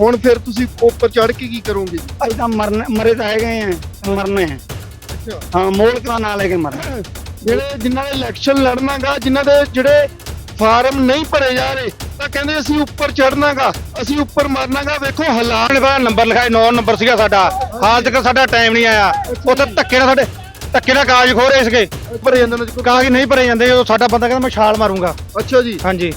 ਹੁਣ ਫਿਰ ਤੁਸੀਂ ਉੱਪਰ ਚੜ ਕੇ ਕੀ ਕਰੋਗੇ? ਅਸੀਂ ਤਾਂ ਮਰਨ ਮਰੇ ਤਾਂ ਹੈਗੇ ਆ ਮਰਨੇ ਆ। ਅੱਛਾ। ਹਾਂ ਮੋਲਕ ਦਾ ਨਾਂ ਲੈ ਕੇ ਮਰਨਾ। ਜਿਹੜੇ ਜਿਨ੍ਹਾਂ ਨੇ ਇਲੈਕਸ਼ਨ ਲੜਨਾਗਾ ਜਿਨ੍ਹਾਂ ਦੇ ਜਿਹੜੇ ਫਾਰਮ ਨਹੀਂ ਭਰੇ ਜਾ ਰਹੇ ਤਾਂ ਕਹਿੰਦੇ ਅਸੀਂ ਉੱਪਰ ਚੜਨਾਗਾ ਅਸੀਂ ਉੱਪਰ ਮਰਨਾਗਾ। ਵੇਖੋ ਹਾਲਾਤ ਬਾਹਰ ਨੰਬਰ ਲਿਖਾਏ 9 ਨੰਬਰ ਸੀਗਾ ਸਾਡਾ। ਹਾਲ ਤੱਕ ਸਾਡਾ ਟਾਈਮ ਨਹੀਂ ਆਇਆ। ਉੱਥੇ ਧੱਕੇ ਨਾਲ ਸਾਡੇ ਧੱਕੇ ਨਾਲ ਕਾਗਜ਼ ਖੋ ਰਹੇ ਸੀਗੇ। ਭਰੇ ਜਾਂਦੇ ਨੇ। ਕਾਗਜ਼ ਨਹੀਂ ਭਰੇ ਜਾਂਦੇ ਜਦੋਂ ਸਾਡਾ ਬੰਦਾ ਕਹਿੰਦਾ ਮੈਂ ਛਾਲ ਮਾਰੂੰਗਾ। ਅੱਛਾ ਜੀ। ਹਾਂਜੀ।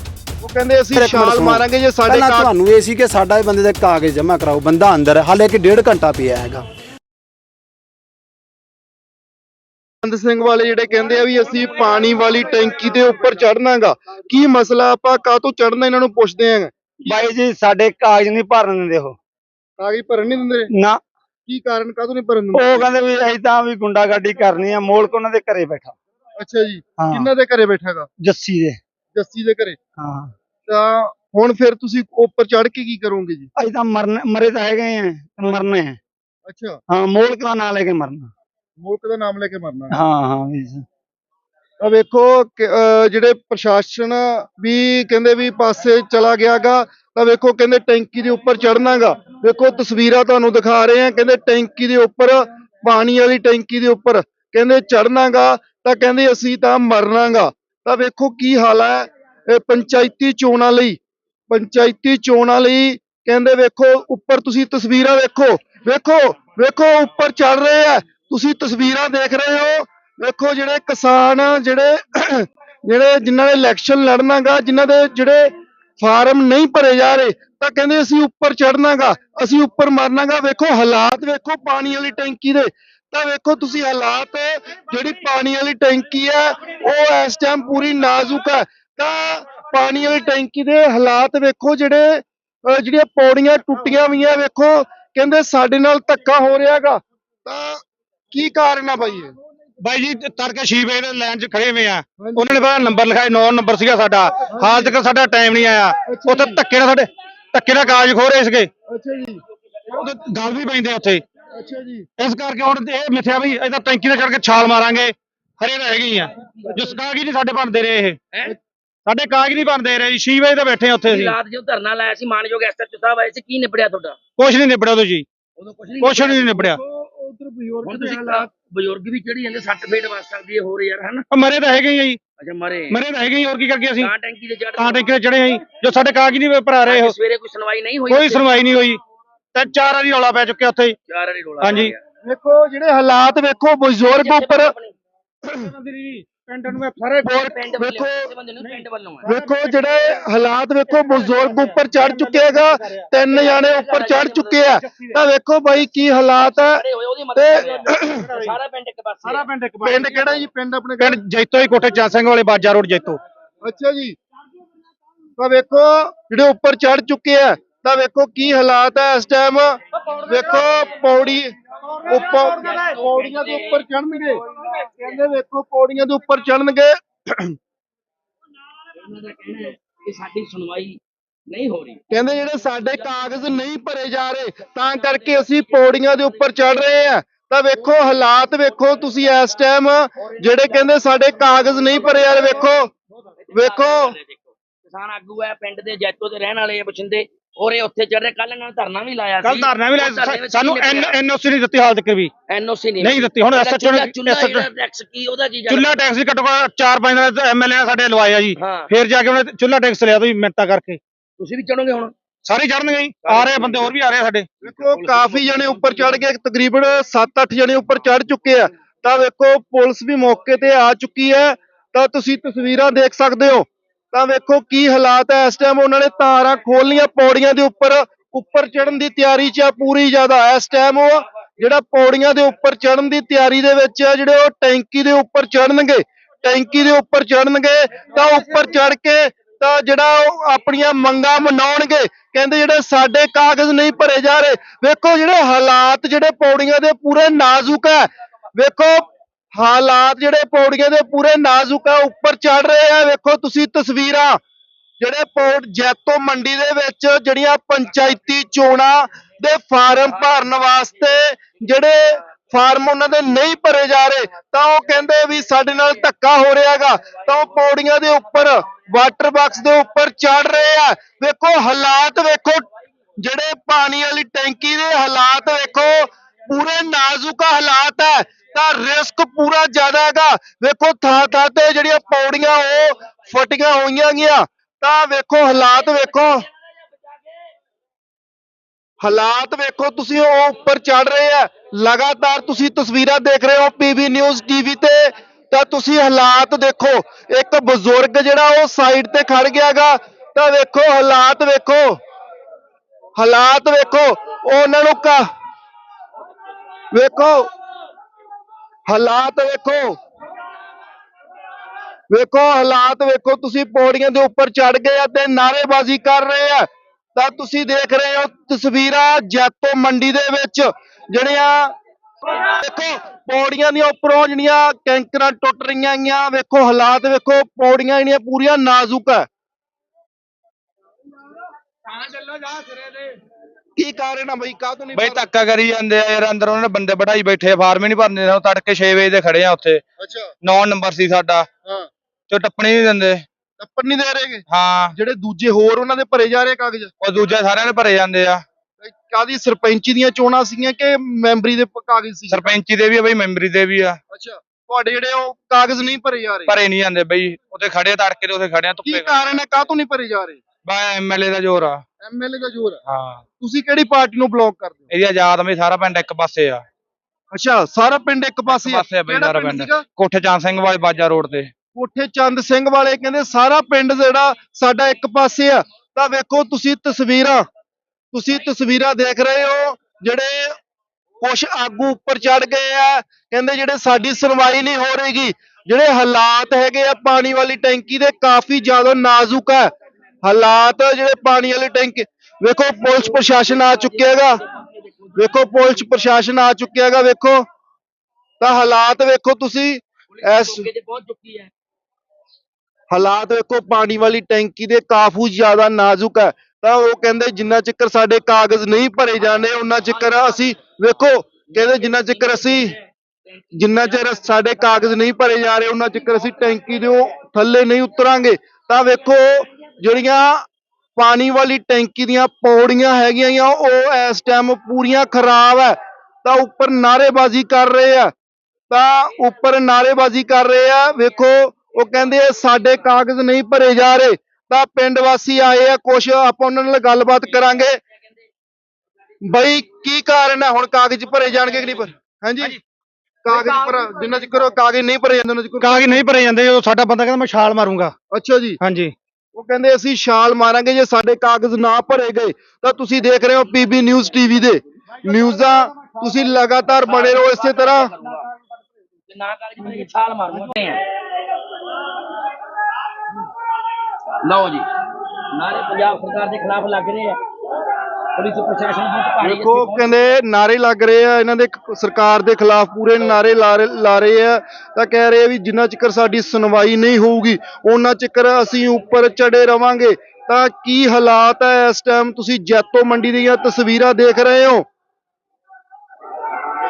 ਉਹ ਕਹਿੰਦੇ ਅਸੀਂ ਛਾਲ। ਮਾਰਾਂਗੇ ਜੇ ਸਾਡੇ ਪਹਿਲਾਂ ਕਾਗਜ਼ ਤੁਹਾਨੂੰ ਇਹ ਸੀ ਕਿ ਸਾਡਾ ਇਹ ਬੰਦੇ ਦੇ ਕਾਗਜ਼ ਜਮ੍ਹਾਂ ਕਰਾਓ ਬੰਦਾ ਅੰਦਰ ਹੈ ਹਾਲੇ ਕਿ ਡੇਢ ਘੰਟਾ ਪਿਆ ਹੈਗਾ। ਬੰਦ ਸਿੰਘ ਵਾਲੇ ਜਿਹੜੇ ਕਹਿੰਦੇ ਆ ਵੀ ਅਸੀਂ ਪਾਣੀ ਵਾਲੀ ਟੈਂਕੀ ਦੇ ਉੱਪਰ ਚੜਨਾਗਾ ਕੀ ਮਸਲਾ ਆਪਾਂ ਕਾਹਤੋਂ ਚੜਨਾ ਇਹਨਾਂ ਨੂੰ ਪੁੱਛਦੇ ਆਂ ਬਾਈ ਜੀ ਸਾਡੇ ਕਾਗਜ਼ ਨਹੀਂ ਭਰਨ ਦਿੰਦੇ ਉਹ। ਕਾਗਜ਼ ਭਰਨ ਨਹੀਂ ਦਿੰਦੇ? ਨਾ। ਕੀ ਕਾਰਨ ਕਾਹਤੋਂ ਨਹੀਂ ਭਰਨ ਦਿੰਦੇ? ਉਹ ਕਹਿੰਦੇ ਵੀ ਅਸੀਂ ਤਾਂ ਵੀ ਗੁੰਡਾਗਰਦੀ ਕਰਨੀ ਆ ਮੋਲਕ ਉਹਨਾਂ ਦੇ ਘਰੇ ਬੈਠਾ। ਅੱਛਾ ਜੀ। ਹਾਂ। ਕਿੰਨਾਂ ਦੇ ਘਰੇ ਬੈਠਾਗਾ ਜੱਸੀ ਦੇ। ਜੱਸੀ ਦੇ ਘਰੇ। ਹਾਂ। ਤਾਂ ਹੁਣ ਫਿਰ ਤੁਸੀਂ ਉੱਪਰ ਚੜ ਕੇ ਕੀ ਕਰੋਗੇ ਜੀ? ਅਸੀਂ ਤਾਂ ਮਰਨ ਮਰੇ ਤਾਂ ਹੈਗੇ ਆ ਮਰਨੇ ਆ। ਅੱਛਾ। ਹਾਂ ਮੋਲਕ ਦਾ ਨਾਂ ਲੈ ਕੇ ਮਰਨਾ। ਮੁਲਕ ਦਾ ਨਾਮ ਲੈ ਕੇ ਮਰਨਾ। ਹਾਂ ਹਾਂ ਵੀ ਆ ਵੇਖੋ ਜਿਹੜੇ ਪ੍ਰਸ਼ਾਸਨ ਵੀ ਕਹਿੰਦੇ ਵੀ ਪਾਸੇ ਚਲਾ ਗਿਆਗਾ ਤਾਂ ਵੇਖੋ ਕਹਿੰਦੇ ਟੈਂਕੀ ਦੇ ਉੱਪਰ ਚੜਨਾਗਾ ਵੇਖੋ ਤਸਵੀਰਾਂ ਤੁਹਾਨੂੰ ਦਿਖਾ ਰਹੇ ਆ ਕਹਿੰਦੇ ਟੈਂਕੀ ਦੇ ਉੱਪਰ ਪਾਣੀ ਵਾਲੀ ਟੈਂਕੀ ਦੇ ਉੱਪਰ। ਕਹਿੰਦੇ ਚੜਨਾਗਾ ਤਾਂ ਕਹਿੰਦੇ ਅਸੀਂ ਤਾਂ ਮਰਨਾਗਾ। ਤਾਂ ਵੇਖੋ ਕੀ ਹਾਲ ਹੈ। ਪੰਚਾਇਤੀ ਚੋਣਾਂ ਲਈ, ਪੰਚਾਇਤੀ ਚੋਣਾਂ ਲਈ ਕਹਿੰਦੇ ਵੇਖੋ, ਉੱਪਰ ਤੁਸੀਂ ਤਸਵੀਰਾਂ ਵੇਖੋ ਵੇਖੋ ਵੇਖੋ ਉੱਪਰ ਚੜ ਰਹੇ ਆ ਤੁਸੀਂ ਤਸਵੀਰਾਂ ਦੇਖ ਰਹੇ ਹੋ। ਵੇਖੋ ਜਿਹੜੇ ਕਿਸਾਨ ਜਿਹੜੇ ਜਿਹੜੇ ਜਿਨ੍ਹਾਂ ਨੇ ਇਲੈਕਸ਼ਨ ਲੜਨਾਗਾ, ਜਿਨ੍ਹਾਂ ਦੇ ਜਿਹੜੇ ਫਾਰਮ ਨਹੀਂ ਭਰੇ ਜਾ ਰਹੇ, ਤਾਂ ਕਹਿੰਦੇ ਅਸੀਂ ਉੱਪਰ ਚੜਨਾਗਾ ਅਸੀਂ ਉੱਪਰ ਮਰਨਾਗਾ। ਵੇਖੋ ਹਾਲਾਤ ਵੇਖੋ ਪਾਣੀ ਵਾਲੀ ਟੈਂਕੀ ਦੇ। ਤਾਂ ਵੇਖੋ ਤੁਸੀਂ ਹਾਲਾਤ ਜਿਹੜੀ ਪਾਣੀ ਵਾਲੀ ਟੈਂਕੀ ਹੈ ਉਹ ਇਸ ਟਾਈਮ ਪੂਰੀ ਨਾਜ਼ੁਕ ਹੈ ਤਾਂ ਪਾਣੀ ਵਾਲੀ ਟੈਂਕੀ ਦੇ ਹਾਲਾਤ ਵੇਖੋ ਜਿਹੜੇ ਅਹ ਜਿਹੜੀਆਂ ਪੌੜੀਆਂ ਟੁੱਟੀਆਂ ਹੋਈਆਂ ਵੇਖੋ ਕਹਿੰਦੇ ਸਾਡੇ ਨਾਲ ਧੱਕਾ ਹੋ ਰਿਹਾਗਾ ਤਾਂ ਕੀ ਕਾਰਨ ਆ ਬਾਈ ਇਹ? ਬਾਈ ਜੀ ਤੜਕੇ 6 ਵਜੇ ਦੇ ਲਾਈਨ 'ਚ ਖੜੇ ਹੋਏ ਆ। ਉਹਨਾਂ ਨੇ ਬਾਹਰ ਨੰਬਰ ਲਿਖਾਏ 9 ਨੰਬਰ ਸੀਗਾ ਸਾਡਾ। ਹਾਲ ਤੱਕ ਸਾਡਾ ਟਾਈਮ ਨਹੀਂ ਆਇਆ। ਉੱਥੇ ਧੱਕੇ ਨਾਲ ਸਾਡੇ ਧੱਕੇ ਨਾਲ ਕਾਗਜ਼ ਖੋ ਰਹੇ ਸੀਗੇ। ਅੱਛਾ ਜੀ। ਗਲ ਵੀ ਪੈਂਦੇ ਆ ਉੱਥੇ। ਅੱਛਾ ਜੀ। ਇਸ ਕਰਕੇ ਹੁਣ ਇਹ ਮਿੱਥਿਆ ਵੀ ਇਹਦਾ ਟੈਂਕੀ ਤੇ ਚੜ ਕੇ ਛਾਲ ਮਾਰਾਂਗੇ ਹਰੇ ਰਹਿ ਗਈ ਆ। ਜਿਸ ਕਾਗਜ਼ ਨਹੀਂ ਸਾਡੇ ਬਣਦੇ ਰਹੇ ਇਹ। ਸਾਡੇ ਕਾਗਜ਼ ਨਹੀਂ ਬਣਦੇ ਰਹੇ ਜੀ 6 ਵਜੇ ਤੇ ਬੈਠੇ ਆ ਉੱਥੇ ਅਸੀਂ। ਰਾਤ ਜੋ ਧਰਨਾ ਲਾਇਆ ਸੀ ਮਾਨਯੋਗ ਐਸਐਚਓ ਸਾਹਿਬ ਆਏ ਸੀ ਕੀ ਨਿਬੜਿਆ ਤੁਹਾਡਾ? ਕੁਛ ਨਹੀਂ ਨਿਬੜਿਆ ਉਦੋਂ ਜੀ। ਉਦੋਂ ਕੁਝ ਨਹੀਂ ਕੁਛ ਨਹੀਂ ਨਿਬੜਿਆ। ਉਧਰ ਬਜ਼ੁਰਗ ਹੁਣ ਦੇ ਤੁਸੀਂ ਹਾਲਾਤ ਬਜ਼ੁਰਗ ਵੀ ਚੜੀ ਜਾਂਦੇ ਸੱਟ ਫੇਟ ਵੱਜ ਸਕਦੀ ਹੈ ਹੋਰ ਯਾਰ ਹਨ? ਉਹ ਮਰੇ ਤਾਂ ਹੈਗੇ ਹੀ ਆ ਜੀ। ਅੱਛਾ ਮਰੇ। ਮਰੇ ਤਾਂ ਹੈਗੇ ਹੀ ਹੋਰ ਕੀ ਕਰਕੇ ਅਸੀਂ? ਤਾਂ ਟੈਂਕੀ ਤੇ ਚੜ ਤਾਂ ਟੈਂਕੀ ਤੇ ਚੜੇ ਆ ਜੀ। ਜੋ ਸਾਡੇ ਕਾਗਜ਼ ਨਹੀਂ ਭਰਾ ਰਹੇ ਉਹ। ਸਵੇਰੇ ਕੋਈ ਸੁਣਵਾਈ ਨਹੀਂ ਹੋਈ ਕੋਈ ਸੁਣਵਾਈ ਨਹੀਂ ਹੋਈ। ਤੇ ਚਾਰ ਵਾਰੀ ਰੌਲਾ ਪੈ ਚੁੱਕਿਆ ਉੱਥੇ ਹੀ। ਚਾਰ ਵਾਰੀ ਰੋਲਾ ਹਾਂਜੀ। ਵੇਖੋ ਜਿਹੜੇ ਹਾਲਾਤ ਵੇਖੋ ਬਜ਼ੁਰਗ ਉੱਪਰ ਪਿੰਡ ਨੂੰ ਸਾਰੇ ਪਿੰਡ ਵੱਲੋਂ ਬੰਦੇ ਨੂੰ ਪਿੰਡ ਵੱਲੋਂ ਹੈ। ਵੇਖੋ ਜਿਹੜੇ ਹਾਲਾਤ ਵੇਖੋ ਬਜ਼ੁਰਗ ਉੱਪਰ ਚੜ ਚੁੱਕੇ ਹੈਗਾ ਤਿੰਨ ਜਾਣੇ ਉੱਪਰ ਚੜ ਚੁੱਕੇ ਆ। ਤਾਂ ਵੇਖੋ ਬਾਈ ਕੀ ਹਾਲਾਤ ਹੈ ਖੜੇ ਹੋਏ ਉਹਦੀ ਮਦਦ ਕਰ ਰਹੇ ਆ। ਸਾਰਾ ਪਿੰਡ ਇੱਕ ਪਾਸੇ ਸਾਰਾ ਪਿੰਡ ਇੱਕ ਪਿੰਡ ਕਿਹੜਾ ਜੀ? ਪਿੰਡ ਆਪਣੇ ਪਿੰਡ ਜੈਤੋ ਹੀ ਕੋਠੇ ਚਾ ਸਿੰਘ ਵਾਲੇ ਬਾਜਾ ਰੋਡ ਜੈਤੋ। ਅੱਛਾ ਜੀ। ਤਾਂ ਵੇਖੋ ਜਿਹੜੇ ਉੱਪਰ ਚੜ ਚੁੱਕੇ ਆ ਤਾਂ ਵੇਖੋ ਕੀ ਹਾਲਾਤ ਹੈ ਇਸ ਟਾਈਮ ਵੇਖੋ ਪੌੜੀ ਉੱਪਰ ਪੌੜੀਆਂ ਦੇ ਉੱਪਰ ਚੜਨਗੇ ਕਹਿੰਦੇ ਵੇਖੋ ਪੌੜੀਆਂ ਦੇ ਉੱਪਰ ਚੜਨਗੇ ਇਹਨਾਂ ਦਾ ਕਹਿਣਾ ਹੈ ਕਿ ਸਾਡੀ ਸੁਣਵਾਈ ਨਹੀਂ ਹੋ ਰਹੀ। ਕਹਿੰਦੇ ਜਿਹੜੇ ਸਾਡੇ ਕਾਗਜ਼ ਨਹੀਂ ਭਰੇ ਜਾ ਰਹੇ ਤਾਂ ਕਰਕੇ ਅਸੀਂ ਪੌੜੀਆਂ ਦੇ ਉੱਪਰ ਚੜ ਰਹੇ ਆ ਤਾਂ ਵੇਖੋ ਹਾਲਾਤ ਵੇਖੋ ਤੁਸੀਂ ਇਸ ਟਾਈਮ ਜਿਹੜੇ ਕਹਿੰਦੇ ਸਾਡੇ ਕਾਗਜ਼ ਨਹੀਂ ਭਰੇ ਯਾਰ ਵੇਖੋ। ਵੇਖੋ। ਕਿਸਾਨ ਆਗੂ ਹੈ ਪਿੰਡ ਦੇ ਜੈਤੋ ਦੇ ਰਹਿਣ ਵਾਲੇ ਆ ਬਛਿੰਦੇ ਔਰ ਉੱਥੇ ਚੜ ਰਹੇ ਕੱਲ ਇਹਨਾਂ ਨੇ ਧਰਨਾ ਵੀ ਲਾਇਆ ਸੀ ਕੱਲ ਧਰਨਾ ਵੀ ਲਾਇਆ ਸਾਨੂੰ? ਐਨਓਸੀ ਨਹੀਂ ਦਿੱਤੀ ਹਾਲ ਤੱਕ ਵੀ। ਐਨਓਸੀ ਨਹੀਂ ਨਹੀਂ ਦਿੱਤੀ। ਹੁਣ SHO ਨੇ- ਟੈਕਸ ਕੀ ਉਹਦਾ ਕੀ ਚੁੱਲਾ ਟੈਕਸ ਵੀ ਘੱਟੋ ਘੱਟ ਚਾਰ ਪੰਜ ਦਿਨ ਐਮਐਲਏ ਸਾਡੇ ਲਵਾਏ ਆ ਜੀ। ਫੇਰ ਜਾ ਕੇ ਉਹਨੇ ਚੁੱਲਾ ਟੈਕਸ ਲਿਆ ਤੁਸੀਂ ਮਿੰਤਾ ਕਰਕੇ। ਤੁਸੀਂ ਵੀ ਚੜੋਗੇ ਹੁਣ? ਸਾਰੇ ਚੜਨਗੇ ਜੀ। ਆ ਰਹੇ ਬੰਦੇ ਹੋਰ ਵੀ ਆ ਰਹੇ ਸਾਡੇ। ਵੇਖੋ ਕਾਫੀ ਜਣੇ ਉੱਪਰ ਚੜ ਗਏ ਤਕਰੀਬਨ 7-8 ਜਣੇ ਉੱਪਰ ਚੜ ਚੁੱਕੇ ਆ। ਤਾਂ ਵੇਖੋ ਪੁਲਿਸ ਵੀ ਮੌਕੇ ਤੇ ਆ ਚੁੱਕੀ ਹੈ। ਤਾਂ ਤੁਸੀਂ ਤਸਵੀਰਾਂ ਦੇਖ ਸਕਦੇ ਹੋ। ਤਾਂ ਵੇਖੋ ਕੀ ਹਾਲਾਤ ਹੈ ਇਸ ਟਾਈਮ ਉਹਨਾਂ ਨੇ ਤਾਰਾਂ ਖੋਲੀਆਂ ਪੌੜੀਆਂ ਦੇ ਉੱਪਰ। ਉੱਪਰ ਚੜਨ ਦੀ ਤਿਆਰੀ 'ਚ ਆ, ਪੂਰੀ ਜ਼ਿਆਦਾ ਇਸ ਟਾਈਮ ਉਹ ਜਿਹੜਾ ਪੌੜੀਆਂ ਦੇ ਉੱਪਰ ਚੜਨ ਦੀ ਤਿਆਰੀ ਦੇ ਵਿੱਚ ਆ, ਜਿਹੜੇ ਉਹ ਟੈਂਕੀ ਦੇ ਉੱਪਰ ਚੜਨਗੇ ਟੈਂਕੀ ਦੇ ਉੱਪਰ ਚੜਨਗੇ ਤਾਂ ਉੱਪਰ ਚੜ ਕੇ ਤਾਂ ਜਿਹੜਾ ਉਹ ਆਪਣੀਆਂ ਮੰਗਾਂ ਮਨਾਉਣਗੇ। ਕਹਿੰਦੇ ਜਿਹੜੇ ਸਾਡੇ ਕਾਗਜ਼ ਨਹੀਂ ਭਰੇ ਜਾ ਰਹੇ। ਵੇਖੋ ਜਿਹੜੇ ਹਾਲਾਤ ਜਿਹੜੇ ਪੌੜੀਆਂ ਦੇ ਪੂਰੇ ਨਾਜ਼ੁਕ ਹੈ ਵੇਖੋ ਹਾਲਾਤ ਜਿਹੜੇ ਪੌੜੀਆਂ ਦੇ ਪੂਰੇ ਨਾਜ਼ੁਕ ਹੈ ਉੱਪਰ ਚੜ ਰਹੇ ਆ। ਵੇਖੋ ਤੁਸੀਂ ਤਸਵੀਰਾਂ, ਜਿਹੜੇ ਪੌੜ ਜੈਤੋ ਮੰਡੀ ਦੇ ਵਿੱਚ ਜਿਹੜੀਆਂ ਪੰਚਾਇਤੀ ਚੋਣਾਂ ਦੇ ਫਾਰਮ ਭਰਨ ਵਾਸਤੇ ਜਿਹੜੇ ਫਾਰਮ ਉਹਨਾਂ ਦੇ ਨਹੀਂ ਭਰੇ ਜਾ ਰਹੇ, ਤਾਂ ਉਹ ਕਹਿੰਦੇ ਵੀ ਸਾਡੇ ਨਾਲ ਧੱਕਾ ਹੋ ਰਿਹਾਗਾ ਤਾਂ ਉਹ ਪੌੜੀਆਂ ਦੇ ਉੱਪਰ, ਵਾਟਰ ਬਾਕਸ ਦੇ ਉੱਪਰ ਚੜ ਰਹੇ ਆ। ਵੇਖੋ ਹਾਲਾਤ ਵੇਖੋ, ਜਿਹੜੇ ਪਾਣੀ ਵਾਲੀ ਟੈਂਕੀ ਦੇ ਹਾਲਾਤ ਵੇਖੋ। ਪੂਰੇ ਨਾਜ਼ੁਕ ਹਾਲਾਤ ਹੈ, ਤਾਂ ਰਿਸਕ ਪੂਰਾ ਜ਼ਿਆਦਾ ਹੈਗਾ। ਵੇਖੋ ਥਾਂ ਥਾਂ ਤੇ ਜਿਹੜੀਆਂ ਪੌੜੀਆਂ, ਉਹ ਫਟੀਆਂ ਹੋਈਆਂ ਗੀਆਂ ਤਾਂ ਵੇਖੋ ਹਾਲਾਤ ਵੇਖੋ। ਹਾਲਾਤ ਵੇਖੋ, ਤੁਸੀਂ ਉਹ ਉੱਪਰ ਚੜ ਰਹੇ ਆ ਲਗਾਤਾਰ ਤੁਸੀਂ ਤਸਵੀਰਾਂ ਦੇਖ ਰਹੇ ਹੋ ਪੀਬੀ ਨਿਊਜ਼ ਟੀਵੀ ਤੇ। ਤਾਂ ਤੁਸੀਂ ਹਾਲਾਤ ਦੇਖੋ, ਇੱਕ ਬਜ਼ੁਰਗ ਜਿਹੜਾ ਉਹ ਸਾਈਡ ਤੇ ਖੜ ਗਿਆਗਾ ਤਾਂ ਵੇਖੋ ਹਾਲਾਤ ਵੇਖੋ। ਹਾਲਾਤ ਵੇਖੋ, ਉਹਨਾਂ ਨੂੰ ਕਾ ਵੇਖੋ। ਹਾਲਾਤ ਵੇਖੋ। ਵੇਖੋ, ਹਾਲਾਤ ਵੇਖੋ। ਤੁਸੀਂ ਪੌੜੀਆਂ ਦੇ ਉੱਪਰ ਚੜ ਗਏ ਆ ਤੇ ਨਾਅਰੇਬਾਜ਼ੀ ਕਰ ਰਹੇ ਆ। ਤਾਂ ਤੁਸੀਂ ਦੇਖ ਰਹੇ ਹੋ ਤਸਵੀਰਾਂ ਜੈਤੋ ਮੰਡੀ ਦੇ ਵਿੱਚ, ਜਿਹੜੀਆਂ ਵੇਖੋ, ਪੌੜੀਆਂ ਦੀਆਂ ਉੱਪਰੋਂ ਜਿਹੜੀਆਂ ਕੈਂਕਰਾਂ ਟੁੱਟ ਰਹੀਆਂ ਹੈਗੀਆਂ ਵੇਖੋ, ਹਾਲਾਤ ਵੇਖੋ, ਪੌੜੀਆਂ ਜਿਹੜੀਆਂ ਪੂਰੀਆਂ ਨਾਜ਼ੁਕ ਹੈ ਕੀ ਕਾਰਨ ਆ ਬਈ? ਕਾਹ ਤੋਂ ਨਹੀਂ ਬਈ ਧੱਕਾ ਕਰੀ ਜਾਂਦੇ ਆ ਯਾਰ ਅੰਦਰ ਉਹਨਾਂ ਨੇ ਬੰਦੇ ਬਿਠਾਈ ਬੈਠੇ ਆ, ਫਾਰਮ ਹੀ ਨਹੀਂ ਭਰਨੇ ਉਹ ਤੜਕੇ 6 ਵਜੇ ਦੇ ਖੜੇ ਆ ਉੱਥੇ। ਅੱਛਾ। 9 ਨੰਬਰ ਸੀ ਸਾਡਾ। ਹਾਂ। ਤੇ ਟੱਪਣੀ ਨਹੀਂ ਦਿੰਦੇ। ਟੱਪਣ ਨਹੀਂ ਦੇ ਰਹੇਗੇ ਹਾਂ। ਜਿਹੜੇ ਦੂਜੇ ਹੋਰ ਉਹਨਾਂ ਦੇ ਭਰੇ ਜਾ ਰਹੇ ਕਾਗਜ਼? ਉਹ ਦੂਜੇ ਸਾਰਿਆਂ ਦੇ ਭਰੇ ਜਾਂਦੇ ਆ। ਕਾਦੀ ਸਰਪੰਚੀ ਦੀਆਂ ਚੋਣਾਂ ਸੀਗੀਆਂ ਕਿ ਮੈਂਬਰੀ ਦੇ ਕਾਗਜ਼ ਸੀ ਸਰਪੰਚੀ ਦੇ ਵੀ ਆ ਬਈ ਮੈਂਬਰੀ ਦੇ ਵੀ ਆ। ਅੱਛਾ। ਤੁਹਾਡੇ ਜਿਹੜੇ ਉਹ ਕਾਗਜ਼ ਨਹੀਂ ਭਰੇ ਜਾ ਰਹੇ? ਭਰੇ ਨਹੀਂ ਜਾਂਦੇ ਬਈ। ਉੱਥੇ ਖੜੇ ਤੜਕੇ ਤੇ ਉੱਥੇ ਖੜੇ ਆ ਕੀ ਧੁੱਪੇ ਕਾਰਨ ਹੈ ਕਾਹ ਤੋਂ ਨਹੀਂ ਭਰੇ ਜਾ ਰਹੇ? ਬਾ ਐਮਐਲਏ ਦਾ ਜ਼ੋਰ ਆ। ਐਮਐਲਏ ਦਾ ਜ਼ੋਰ ਹੈ ਹਾਂ। ਤੁਸੀਂ ਕਿਹੜੀ ਪਾਰਟੀ ਨੂੰ ਬਲੌਕ ਕਰਦੇ ਹੋ? ਇਹਦੀ ਆਜ਼ਾਦ ਬਈ ਸਾਰਾ ਪਿੰਡ ਇੱਕ ਪਾਸੇ ਆ। ਅੱਛਾ ਸਾਰਾ ਪਿੰਡ ਇੱਕ ਪਾਸੇ ਇੱਕ ਪਾਸੇ ਆ ਬਈ ਸਾਰਾ ਪਿੰਡ? ਕੋਠੇ ਚਾਂਦ ਸਿੰਘ ਵਾਲੇ ਬਾਜਾ ਰੋਡ ਤੇ। ਕੋਠੇ ਚੰਦ ਸਿੰਘ ਵਾਲੇ ਕਹਿੰਦੇ ਸਾਰਾ ਪਿੰਡ ਜਿਹੜਾ ਸਾਡਾ ਇੱਕ ਪਾਸੇ ਆ। ਤਾਂ ਵੇਖੋ ਤੁਸੀਂ ਤਸਵੀਰਾਂ ਤੁਸੀਂ ਤਸਵੀਰਾਂ ਦੇਖ ਰਹੇ ਹੋ ਜਿਹੜੇ ਕੁਛ ਆਗੂ ਉੱਪਰ ਚੜ ਗਏ ਆ। ਕਹਿੰਦੇ ਜਿਹੜੇ ਸਾਡੀ ਸੁਣਵਾਈ ਨਹੀਂ ਹੋ ਰਹੀਗੀ ਜਿਹੜੇ ਹਾਲਾਤ ਹੈਗੇ ਆ ਪਾਣੀ ਵਾਲੀ ਟੈਂਕੀ ਦੇ ਕਾਫੀ ਜ਼ਿਆਦਾ ਨਾਜ਼ੁਕ ਹੈ ਹਾਲਾਤ ਜਿਹੜੇ ਪਾਣੀ ਵਾਲੀ ਟੈਂਕੀ ਵੇਖੋ ਪੁਲਿਸ ਪ੍ਰਸ਼ਾਸਨ ਆ ਚੁੱਕਿਆ ਹੈਗਾ। ਵੇਖੋ ਪੁਲਿਸ ਪ੍ਰਸ਼ਾਸਨ ਆ ਚੁੱਕਿਆ ਹੈਗਾ ਵੇਖੋ। ਤਾਂ ਹਾਲਾਤ ਵੇਖੋ ਤੁਸੀਂ ਇਸ ਹਾਲਾਤ ਵੇਖੋ ਪਾਣੀ ਵਾਲੀ ਟੈਂਕੀ ਦੇ ਕਾਫੀ ਜ਼ਿਆਦਾ ਨਾਜ਼ੁਕ ਹੈ। ਤਾਂ ਉਹ ਕਹਿੰਦੇ ਜਿੰਨਾ ਚਿਕਰ ਸਾਡੇ ਕਾਗਜ਼ ਨਹੀਂ ਭਰੇ ਜਾਂਦੇ ਉਹਨਾਂ ਚਿਕਰ ਅਸੀਂ ਵੇਖੋ ਕਹਿੰਦੇ ਜਿੰਨਾ ਚਿਕਰ ਅਸੀਂ ਜਿੰਨਾ ਚਿਰ ਸਾਡੇ ਕਾਗਜ਼ ਨਹੀਂ ਭਰੇ ਜਾ ਰਹੇ ਉਹਨਾਂ ਚਿਕਰ ਅਸੀਂ ਟੈਂਕੀ ਦੇ ਥੱਲੇ ਨਹੀਂ ਉਤਰਾਂਗੇ। ਤਾਂ ਵੇਖੋ ਜਿਹੜੀਆਂ ਪਾਣੀ ਵਾਲੀ ਟੈਂਕੀ ਦੀਆਂ ਪੌੜੀਆਂ ਹੈਗੀਆਂ ਆ, ਉਹ ਇਸ ਟਾਈਮ ਪੂਰੀਆਂ ਖਰਾਬ ਹੈ ਤਾਂ ਉੱਪਰ ਨਾਅਰੇਬਾਜ਼ੀ ਕਰ ਰਹੇ ਆ। ਤਾਂ ਉੱਪਰ ਨਾਅਰੇਬਾਜ਼ੀ ਕਰ ਰਹੇ ਆ ਵੇਖੋ ਉਹ ਕਹਿੰਦੇ ਆ, ਸਾਡੇ ਕਾਗਜ਼ ਨਹੀਂ ਭਰੇ ਜਾ ਰਹੇ। ਤਾਂ ਪਿੰਡ ਵਾਸੀ ਆਏ ਆ ਕੁਛ ਆਪਾਂ ਉਹਨਾਂ ਨਾਲ ਗੱਲਬਾਤ ਕਰਾਂਗੇ। ਬਈ ਕੀ ਕਾਰਨ ਹੈ? ਹੁਣ ਕਾਗਜ਼ ਭਰੇ ਜਾਣਗੇ ਕਿ ਨਹੀਂ ਭਰੇ? ਹਾਂਜੀ। ਕਾਗਜ਼ ਭਰਾ ਜਿੰਨਾ ਚਿਰ ਕਾਗਜ਼ ਨਹੀਂ ਭਰੇ ਜਾਂਦੇ ਉਹਨਾਂ ਚਿਰ ਕਾਗਜ਼ ਨਹੀਂ ਭਰੇ ਜਾਂਦੇ ਜਦੋਂ ਸਾਡਾ ਬੰਦਾ ਕਹਿੰਦਾ ਮੈਂ ਛਾਲ ਮਾਰੂੰਗਾ। ਅੱਛਾ ਜੀ। ਹਾਂਜੀ। ਉਹ ਕਹਿੰਦੇ ਅਸੀਂ ਛਾਲ ਮਾਰਾਂਗੇ, ਜੇ ਸਾਡੇ ਕਾਗਜ਼ ਨਾ ਭਰੇ ਗਏ, ਤਾਂ ਤੁਸੀਂ ਦੇਖ ਰਹੇ ਹੋ ਪੀਬੀ ਨਿਊਜ਼ ਟੀਵੀ ਦੇ। ਨਿਊਜ਼ਾਂ ਤੁਸੀਂ ਲਗਾਤਾਰ ਬਣੇ ਰਹੋ ਇਸੇ ਤਰ੍ਹਾਂ। ਨਾ ਕਾਗਜ਼ ਭਰੇ ਛਾਲ ਮਾਰੂੰਗੇ ਲਓ ਜੀ, ਨਾਰੇ ਪੰਜਾਬ ਸਰਕਾਰ ਦੇ ਖਿਲਾਫ ਲੱਗ ਰਹੇ ਆ। ਪੁਲਿਸ ਪ੍ਰਸ਼ਾਸਨ ਬਹੁਤ ਭਾਰੀ ਦੇਖੋ ਕਹਿੰਦੇ ਨਾਰੇ ਲੱਗ ਰਹੇ ਆ ਇਹਨਾਂ ਦੇ ਕ- ਸਰਕਾਰ ਦੇ ਖਿਲਾਫ ਪੂਰੇ ਨਾਰੇ ਲਾ ਰਹੇ ਲਾ ਰਹੇ ਆ। ਤਾਂ ਕਹਿ ਰਹੇ ਆ ਵੀ ਜਿੰਨਾ ਚਿਕਰ ਸਾਡੀ ਸੁਣਵਾਈ ਨਹੀਂ ਹੋਊਗੀ ਉਹਨਾਂ ਚਿਕਰ ਅਸੀਂ ਉੱਪਰ ਚੜੇ ਰਵਾਂਗੇ। ਤਾਂ ਕੀ ਹਾਲਾਤ ਹੈ ਇਸ ਟਾਈਮ ਤੁਸੀਂ ਜੈਤੋ ਮੰਡੀ ਦੀਆਂ ਤਸਵੀਰਾਂ ਦੇਖ ਰਹੇ ਹੋ।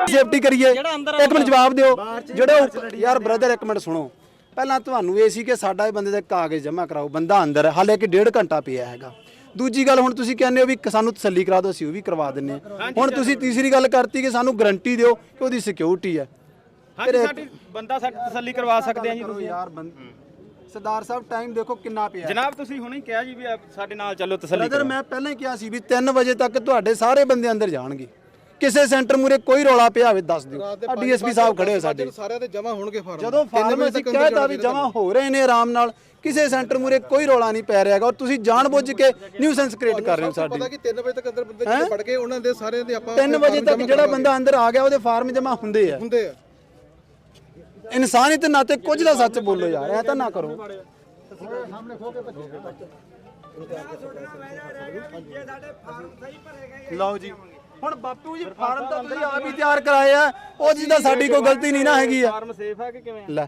ਸੇਫਟੀ ਕਰੀਏ। ਇੱਕ ਮਿੰਟ ਜਵਾਬ ਦਿਓ। ਜਿਹੜੇ ਯਾਰ ਬ੍ਰਦਰ ਇੱਕ ਮਿੰਟ ਸੁਣੋ। ਪਹਿਲਾਂ ਤੁਹਾਨੂੰ ਇਹ ਸੀ ਕਿ ਸਾਡਾ ਇਹ ਬੰਦੇ ਦੇ ਕਾਗਜ਼ ਜਮ੍ਹਾਂ ਕਰਾਓ। ਬੰਦਾ ਅੰਦਰ ਹੈ। ਹਾਲੇ ਕਿ ਡੇਢ ਘੰਟਾ ਪਿਆ ਹੈਗਾ। ਦੂਜੀ ਗੱਲ ਹੁਣ ਤੁਸੀਂ ਕਹਿੰਦੇ ਹੋ ਵੀ ਸਾਨੂੰ ਤਸੱਲੀ ਕਰਾ ਦਿਓ ਅਸੀਂ ਉਹ ਵੀ ਕਰਵਾ ਦਿੰਨੇ ਹਾਂ। ਹੁਣ ਤੁਸੀਂ ਤੀਸਰੀ ਗੱਲ ਕਰਤੀ ਕਿ ਸਾਨੂੰ ਗਰੰਟੀ ਦਿਓ ਕਿ ਉਹਦੀ ਸਿਕਿਉਰਿਟੀ ਹੈ। ਹਾਂਜੀ ਸਾਡੀ ਬੰਦਾ ਸਾਡੀ ਤਸੱਲੀ ਕਰਵਾ ਸਕਦੇ ਆ ਜੀ ਤੁਸੀਂ। ਯਾਰ ਸਰਦਾਰ ਸਾਹਿਬ ਟਾਈਮ ਦੇਖੋ ਕਿੰਨਾ ਪਿਆ। ਜਨਾਬ ਤੁਸੀਂ ਹੁਣੇ ਕਿਹਾ ਜੀ ਵੀ ਸਾਡੇ ਨਾਲ ਚੱਲੋ ਤਸੱਲੀ ਬ੍ਰਦਰ ਮੈਂ ਪਹਿਲਾਂ ਹੀ ਕਿਹਾ ਸੀ ਵੀ 3 ਵਜੇ ਤੱਕ ਤੁਹਾਡੇ ਸਾਰੇ ਬੰਦੇ ਅੰਦਰ ਜਾਣਗੇ। ਕਿਸੇ ਸੈਂਟਰ ਮੂਰੇ ਕੋਈ ਰੌਲਾ ਪਿਆ ਹੋਵੇ ਦੱਸ ਦਿਓ। ਆ ਡੀਐਸਪੀ ਸਾਹਿਬ ਖੜੇ ਹੋ ਸਾਡੇ। ਸਾਰਿਆਂ ਦੇ ਜਮਾ ਹੋਣਗੇ ਫਾਰਮ। ਜਦੋਂ ਫਾਰਮ ਅਸੀਂ ਕਹਿਤਾ ਵੀ ਜਮਾ ਹੋ ਰਹੇ ਨੇ ਆਰਾਮ ਨਾਲ ਕਿਸੇ ਸੈਂਟਰ ਮੂਰੇ ਕੋਈ ਰੌਲਾ ਨਹੀਂ ਪੈ ਰਿਹਾਗਾ ਔਰ ਤੁਸੀਂ ਜਾਣਬੁੱਝ ਕੇ ਨਿਊਸੈਂਸ ਕ੍ਰੀਏਟ ਕਰ ਰਹੇ ਹੋ ਸਾਡੀ। ਪਤਾ ਕਿ 3 ਵਜੇ ਤੱਕ ਅੰਦਰ ਬੰਦੇ ਜਿਹੜੇ ਫੜ ਗਏ ਉਹਨਾਂ ਦੇ ਸਾਰਿਆਂ ਦੇ ਆਪਾਂ 3 ਵਜੇ ਤੱਕ ਜਿਹੜਾ ਬੰਦਾ ਅੰਦਰ ਆ ਗਿਆ ਉਹਦੇ ਫਾਰਮ ਜਮਾ ਹੁੰਦੇ ਆ। ਹੁੰਦੇ ਆ। ਇਨਸਾਨੀਅਤ ਨਾਤੇ ਕੁਝ ਦਾ ਸੱਚ ਬੋਲੋ ਯਾਰ ਐ ਤਾਂ ਨਾ ਕਰੋ। ਲਓ ਜੀ। ਹੁਣ ਬਾਪੂ ਜੀ ਫਾਰਮ ਤਾਂ ਤੁਸੀਂ ਆਪ ਹੀ ਤਿਆਰ ਕਰਾਏ ਆ। ਉਹ ਚੀਜ਼ ਦਾ ਸਾਡੀ ਕੋਈ ਗਲਤੀ ਨਹੀਂ ਨਾ ਹੈਗੀ ਆ। ਫਾਰਮ ਸੇਫ ਹੈ ਕਿ ਕਿਵੇਂ ਲੈ।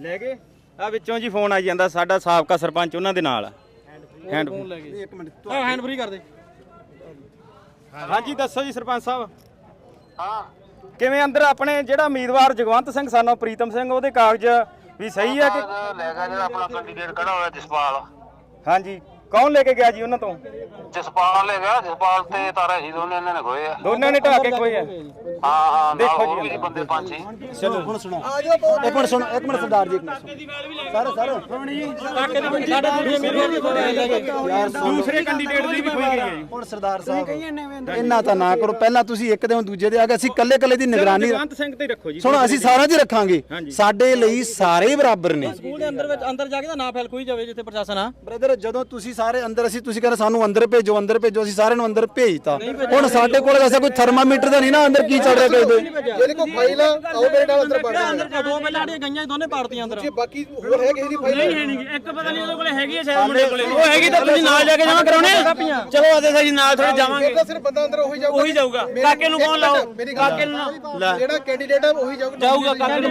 ਲੈ ਗਏ? ਆ ਵਿੱਚੋਂ ਜੀ ਫੋਨ ਆਈ ਜਾਂਦਾ ਸਾਡਾ ਸਾਬਕਾ ਸਰਪੰਚ ਉਹਨਾਂ ਦੇ ਨਾਲ। ਹੈਂਡ ਫੋਨ ਲੈ ਗਏ। ਇੱਕ ਮਿੰਟ ਆ ਹੈਂਡ ਫ੍ਰੀ ਕਰ ਦੇ। ਹਾਂਜੀ ਦੱਸੋ ਜੀ ਸਰਪੰਚ ਸਾਹਿਬ। ਹਾਂ। ਕਿਵੇਂ ਅੰਦਰ ਆਪਣੇ ਜਿਹੜਾ ਉਮੀਦਵਾਰ ਜਗਵੰਤ ਸਿੰਘ ਸਾਨੋ ਪ੍ਰੀਤਮ ਸਿੰਘ ਉਹਦੇ ਕਾਗਜ਼ ਵੀ ਸਹੀ ਹੈ ਕਿ ਲੈ ਗਿਆ ਜਿਹੜਾ ਆਪਣਾ ਕੈਂਡੀਡੇਟ ਖੜਾ ਹੋਇਆ ਜਸਪਾਲ। ਹਾਂਜੀ। ਕੌਣ ਲੈ ਕੇ ਗਿਆ ਜੀ ਉਹਨਾਂ ਤੋਂ? ਜਸਪਾਲ ਲੈ ਗਿਆ ਜਸਪਾਲ ਤੇ ਤਾਰਾ ਸੀ ਦੋਨੇ ਇਹਨਾਂ ਨੇ ਖੋਏ ਆ। ਦੋਨਾਂ ਨੇ ਢਾਹ ਕੇ ਖੋਏ ਆ। ਹਾਂ ਹਾਂ ਨਾਲ ਦੇਖੋ ਹੋਰ ਜੀ। ਵੀ ਬੰਦੇ ਪੰਜ ਛੇ। ਚਲੋ ਹੁਣ ਸੁਣੋ। ਇੱਕ ਮਿੰਟ ਸੁਣੋ ਇੱਕ ਮਿੰਟ ਸਰਦਾਰ ਜੀ ਇੱਕ ਮਿੰਟ ਸੁਣੋ। Sir sir. ਯਾਰ ਸੁਣੋ ਦੂਸਰੇ ਕੈਂਡੀਡੇਟ ਦੀ ਵੀ ਖੋਈ ਗਈ ਹੈ ਜੀ। ਹੁਣ ਸਰਦਾਰ ਸਾਹਿਬ ਇੰਨਾ ਤਾਂ ਨਾ ਕਰੋ। ਪਹਿਲਾਂ ਤੁਸੀਂ ਇੱਕ ਦੇ ਹੁਣ ਦੂਜੇ ਦੇ ਆ ਗਏ ਅਸੀਂ ਕੱਲੇ ਕੱਲੇ ਦੀ ਨਿਗਰਾਨੀ ਜਗਵੰਤ ਸਿੰਘ ਤੇ ਰੱਖੋ ਜੀ। ਸੁਣੋ ਅਸੀਂ ਸਾਰਿਆਂ ਦੀ ਰੱਖਾਂਗੇ। ਸਾਡੇ ਲਈ ਸਾਰੇ ਹੀ ਬਰਾਬਰ ਨੇ। ਸਕੂਲ ਦੇ ਅੰਦਰ ਵਿੱਚ ਅੰਦਰ ਜਾ ਕੇ ਤਾਂ ਨਾ ਫੈਲ ਕੋਈ ਜਾਵੇ ਜਿੱਥੇ ਪ੍ਰਸ਼ਾਸਨ ਆ। ਬ੍ਰਦਰ ਜਦੋਂ ਤੁਸੀਂ ਸਾਰੇ ਅੰਦਰ ਅਸੀਂ ਤੁਸੀਂ ਕਹਿੰਦੇ ਸਾਨੂੰ ਅੰਦਰ ਭੇਜੋ ਅੰਦਰ ਭੇਜੋ ਅਸੀਂ ਸਾਰਿਆਂ ਨੂੰ ਅੰਦਰ ਭੇਜਤਾ। ਹੁਣ ਸਾਡੇ ਕੋਲ ਐਸਾ ਕੋਈ ਥਰਮਾਮੀਟਰ ਤਾਂ ਨਹੀਂ ਨਾ ਅੰਦਰ ਕੀ ਚੱਲ ਰਿਹਾ ਕਿਸੇ ਦੇ ਜਿਹੜੀ ਕੋਈ ਫਾਈਲ ਆ ਆਊਟਲੈਟ ਨਾਲ ਅੰਦਰ ਪੜ ਅੰਦਰ ਦੋ ਪਹਿਲਾਂ ਗਈਆਂ ਦੋਨੇ ਪਾਰਟੀਆਂ ਅੰਦਰ। ਜੇ ਬਾਕੀ ਹੋਰ ਹੈ ਕਿਸੇ ਦੀ ਫਾਈਲ ਨਹੀਂ ਨਹੀਂ ਇੱਕ ਪਤਾ ਨਹੀਂ ਉਹਦੇ ਕੋਲੇ ਹੈਗੀ ਹੈ ਸ਼ਾਇਦ ਮੁੰਡੇ ਕੋਲੇ ਉਹ ਹੈਗੀ ਤਾਂ ਤੁਸੀਂ ਨਾਲ ਜਾ ਕੇ ਜਮਾ ਕਰਾਉਣੇ ਚਲੋ ਆਦੇ ਸਾਜੀ ਨਾਲ ਥੋੜੇ ਜਾਵਾਂਗੇ। ਤਾਂ ਸਿਰਫ ਬੰਦਾ ਅੰਦਰ ਉਹੀ ਜਾਊਗਾ। ਉਹੀ ਜਾਊਗਾ। ਕਾਕੇ ਨੂੰ ਕੌਣ ਲਾਓ। ਕਾਕੇ ਨੂੰ ਜਿਹੜਾ ਕੈਂਡੀਡੇਟ ਆ ਉਹੀ ਜਾਊਗਾ। ਜਾਊਗਾ ਕਾਕੇ ਨੂੰ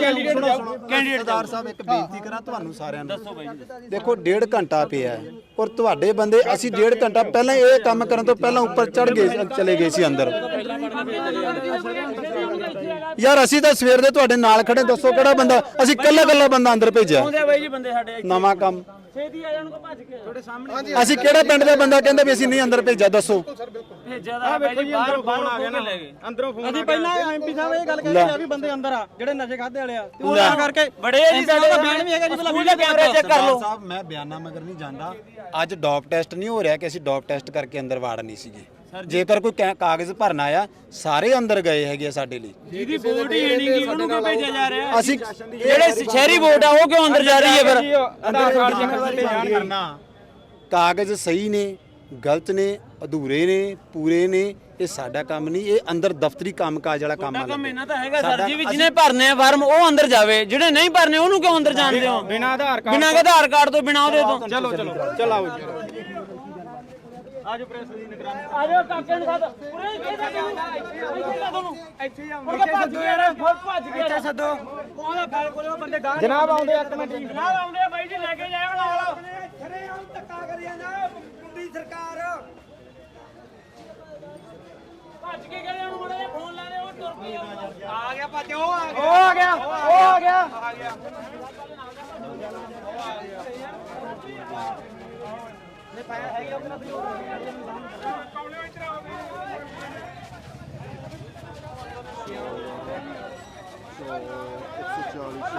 ਕੈਂਡੀਡੇਟ ਕੈਂਡੀਡੇਟ ਸਰਦਾਰ ਸਾਹਿਬ ਇੱਕ ਬੇਨਤੀ ਕਰਾਂ ਤੁਹਾਨੂੰ ਸਾਰਿਆਂ ਨੂੰ। ਦੱਸੋ ਬਾਈ ਦੇਖੋ ਡੇਢ ਘੰਟਾ ਪਿਆ ਹੈ। ਔਰ ਤੁਹਾਡੇ ਬੰਦੇ ਅਸੀਂ ਡੇਢ ਘੰਟਾ ਪਹਿਲਾਂ ਇਹ ਕੰਮ ਕਰਨ ਤੋਂ ਪਹਿਲਾਂ ਉੱਪਰ ਚੜ ਗਏ ਚਲੇ ਗਏ ਸੀ ਅੰਦਰ। ਯਾਰ ਅਸੀਂ ਤਾਂ ਸਵੇਰ ਦੇ ਤੁਹਾਡੇ ਨਾਲ ਖੜੇ ਦੱਸੋ ਕਿਹੜਾ ਬੰਦਾ? ਅਸੀਂ ਕੱਲਾ ਕੱਲਾ ਬੰਦਾ ਅੰਦਰ ਭੇਜਿਆ। ਨਵਾਂ ਕੰਮ। ਛੇਤੀ ਆ ਜਾਣ ਕੋ ਭੱਜ ਕੇ। ਤੁਹਾਡੇ ਸਾਹਮਣੇ ਅਸੀਂ ਕਿਹੜਾ ਪਿੰਡ ਦਾ ਬੰਦਾ ਕਹਿੰਦਾ ਵੀ ਅਸੀਂ ਨਹੀਂ ਅੰਦਰ ਭੇਜਿਆ ਦੱਸੋ। ਭੇਜਿਆ ਦਾ ਬਾਈ ਜੀ ਬਾਹਰ ਬਾਹਰ ਆ ਗਿਆ ਨਾ। ਲੈ ਗਏ। ਅੰਦਰੋਂ ਫੋਨ ਅਸੀਂ ਪਹਿਲਾਂ ਐਮਪੀ ਸਾਹਿਬ ਇਹ ਗੱਲ ਕਹਿੰਦੇ ਆ ਵੀ ਬੰਦੇ ਅੰਦਰ ਆ ਜਿਹੜੇ ਨਸ਼ੇ ਖਾਦੇ ਵਾਲੇ ਆ। ਤੇ ਉਹ ਤਾਂ ਕਰਕੇ ਬੜੇ ਜੀ ਸਾਡੇ ਦਾ ਬਿਆਨ ਵੀ ਹੈਗਾ ਜੀ ਪਹਿਲਾਂ ਵੀਡੀਓ ਕੈਮਰੇ ਚੈੱਕ ਕਰ ਲਓ। ਸਾਹਿਬ ਮੈਂ ਬਿਆਨਾ ਮਗਰ ਨਹੀਂ ਜਾਂਦਾ। ਅੱਜ ਡੋਪ ਟੈਸਟ ਨਹੀਂ ਹੋ ਰਿਹਾ ਕਿ ਅਸੀਂ ਡੋਪ ਟੈਸਟ ਕਰਕੇ ਅੰਦਰ ਵਾੜ ਨਹੀਂ ਸੀਗੇ। ਜੇਕਰ ਕੋਈ ਕੈ- ਕਾਗਜ਼ ਭਰਨਾ ਆ ਸਾਰੇ ਅੰਦਰ ਗਏ ਹੈਗੇ ਆ ਸਾਡੇ ਲਈ। ਜਿਹਦੀ ਵੋਟ ਹੀ ਨਹੀਂ ਗੀ ਉਹਨੂੰ ਕਿਉਂ ਭੇਜਿਆ ਜਾ ਰਿਹਾ? ਅਸੀਂ ਜਿਹੜੇ ਸ਼ਹਿਰੀ ਵੋਟ ਆ ਉਹ ਕਿਉਂ ਅੰਦਰ ਜਾ ਰਹੀ ਹੈ ਫਿਰ? ਆਧਾਰ ਕਾਰਡ ਚੈੱਕ ਜਾਣ ਕਰਨਾ। ਕਾਗਜ਼ ਸਹੀ ਨੇ ਗਲਤ ਨੇ ਅਧੂਰੇ ਨੇ ਪੂਰੇ ਨੇ ਇਹ ਸਾਡਾ ਕੰਮ ਨਹੀਂ ਇਹ ਅੰਦਰ ਦਫ਼ਤਰੀ ਕੰਮਕਾਜ ਵਾਲਾ ਕੰਮ ਆ ਕੰਮ ਇਹਨਾਂ ਤਾਂ ਹੈਗਾ ਸਰ ਜੀ ਵੀ ਜਿਹਨੇ ਭਰਨੇ ਆ ਫਾਰਮ ਉਹ ਅੰਦਰ ਜਾਵੇ ਜਿਹੜੇ ਨਹੀਂ ਭਰਨੇ ਉਹਨੂੰ ਕਿਉਂ ਅੰਦਰ ਜਾਣਦੇ ਹੋ? ਬਿਨਾ ਆਧਾਰ ਕਾਰਡ ਬਿਨਾਂ ਆਧਾਰ ਕਾਰਡ ਤੋਂ ਬਿਨਾਂ ਉਹਦੇ ਤੋਂ। ਚਲੋ ਚਲੋ ਚਲਾਓ ਜੀ। ਆਜੋ ਪ੍ਰੈਸ ਦੀ ਨਿਗਰਾਨੀ। ਆਜੋ ਕਾਕੇ ਨੂੰ ਸਾਥ ਪੂਰੇ ਕਿਹਦਾ ਇੱਥੇ ਲਾ ਦੋਨੂੰ ਇੱਥੇ ਆਉਂਦੇ। ਭੱਜ ਗਿਆ ਯਾਰ ਭੱਜ ਗਿਆ ਇੱਥੇ ਸੱਦੋ। ਉਹਦਾ ਫਾਇਲ ਕੋਲੇ ਉਹ ਬੰਦੇ ਗਾਹ ਜਨਾਬ ਆਉਂਦੇ ਇੱਕ ਮਿੰਟ। ਜੀ ਜਨਾਬ ਆਉਂਦੇ ਆ ਬਾਈ ਜੀ ਲੈ ਕੇ ਜਾਓ ਨਾਲ। ਭੱਜ ਕੇ ਗਏ ਉਹਨੂੰ ਮੁੰਡੇ ਫੋਨ ਲਾ ਦੇ ਉਹ ਤੁਰ ਪਈ ਆ। ਗਿਆ ਭੱਜ ਉਹ ਆ ਗਿਆ। ਉਹ ਆ ਗਿਆ ਉਹ ਆ ਗਿਆ। 140